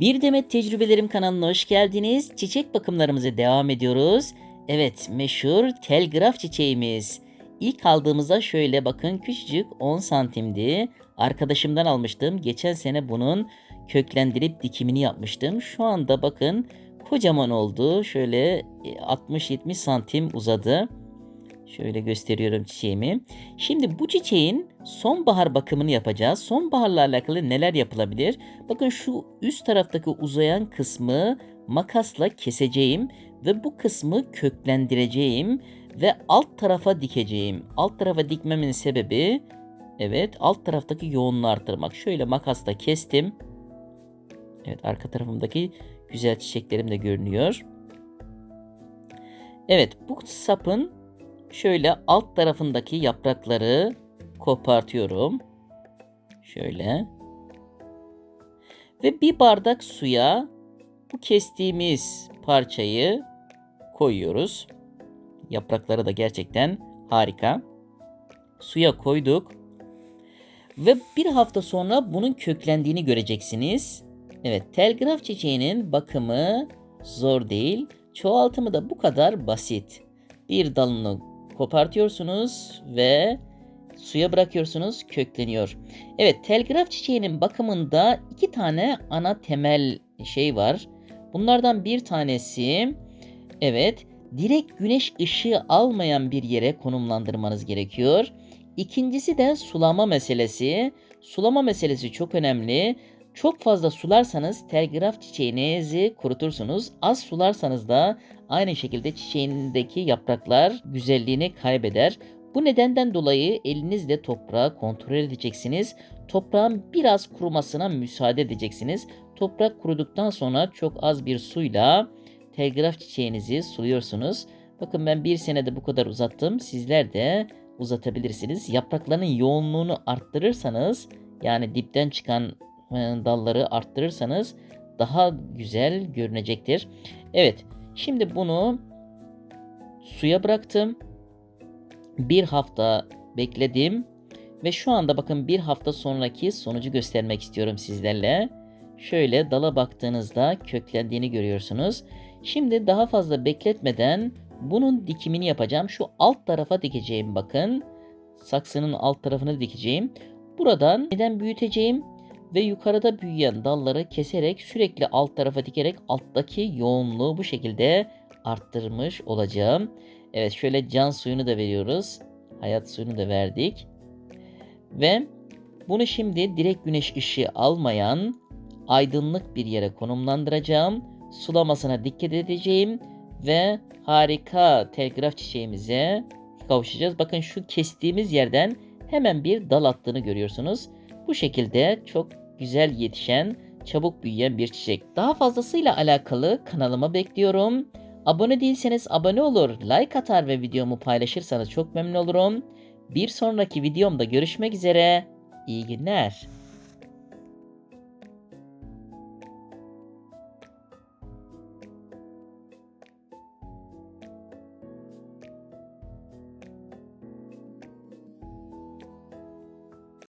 Bir Demet Tecrübelerim kanalına hoş geldiniz. Çiçek bakımlarımıza devam ediyoruz. Evet meşhur telgraf çiçeğimiz. İlk aldığımızda şöyle bakın küçücük 10 santimdi. Arkadaşımdan almıştım. Geçen sene bunun köklendirip dikimini yapmıştım. Şu anda bakın kocaman oldu. Şöyle 60-70 santim uzadı. Şöyle gösteriyorum çiçeğimi. Şimdi bu çiçeğin sonbahar bakımını yapacağız. Sonbaharla alakalı neler yapılabilir? Bakın şu üst taraftaki uzayan kısmı makasla keseceğim ve bu kısmı köklendireceğim ve alt tarafa dikeceğim. Alt tarafa dikmemin sebebi evet alt taraftaki yoğunluğu arttırmak. Şöyle makasla kestim. Evet arka tarafımdaki güzel çiçeklerim de görünüyor. Evet bu sapın şöyle alt tarafındaki yaprakları kopartıyorum. Şöyle. Ve bir bardak suya bu kestiğimiz parçayı koyuyoruz. Yaprakları da gerçekten harika. Suya koyduk. Ve bir hafta sonra bunun köklendiğini göreceksiniz. Evet, telgraf çiçeğinin bakımı zor değil. Çoğaltımı da bu kadar basit. Bir dalını kopartıyorsunuz ve suya bırakıyorsunuz kökleniyor. Evet telgraf çiçeğinin bakımında iki tane ana temel şey var. Bunlardan bir tanesi evet direkt güneş ışığı almayan bir yere konumlandırmanız gerekiyor. İkincisi de sulama meselesi. Sulama meselesi çok önemli. Çok fazla sularsanız telgraf çiçeğinizi kurutursunuz. Az sularsanız da aynı şekilde çiçeğindeki yapraklar güzelliğini kaybeder. Bu nedenden dolayı elinizle toprağı kontrol edeceksiniz. Toprağın biraz kurumasına müsaade edeceksiniz. Toprak kuruduktan sonra çok az bir suyla telgraf çiçeğinizi suluyorsunuz. Bakın ben bir senede bu kadar uzattım. Sizler de uzatabilirsiniz. Yaprakların yoğunluğunu arttırırsanız yani dipten çıkan e, dalları arttırırsanız daha güzel görünecektir. Evet şimdi bunu suya bıraktım. Bir hafta bekledim ve şu anda bakın bir hafta sonraki sonucu göstermek istiyorum sizlerle. Şöyle dala baktığınızda köklendiğini görüyorsunuz. Şimdi daha fazla bekletmeden bunun dikimini yapacağım. Şu alt tarafa dikeceğim bakın. Saksının alt tarafını dikeceğim. Buradan neden büyüteceğim ve yukarıda büyüyen dalları keserek sürekli alt tarafa dikerek alttaki yoğunluğu bu şekilde arttırmış olacağım. Evet şöyle can suyunu da veriyoruz. Hayat suyunu da verdik. Ve bunu şimdi direkt güneş ışığı almayan aydınlık bir yere konumlandıracağım. Sulamasına dikkat edeceğim ve harika telgraf çiçeğimize kavuşacağız. Bakın şu kestiğimiz yerden hemen bir dal attığını görüyorsunuz. Bu şekilde çok güzel yetişen, çabuk büyüyen bir çiçek. Daha fazlasıyla alakalı kanalıma bekliyorum. Abone değilseniz abone olur, like atar ve videomu paylaşırsanız çok memnun olurum. Bir sonraki videomda görüşmek üzere. İyi günler.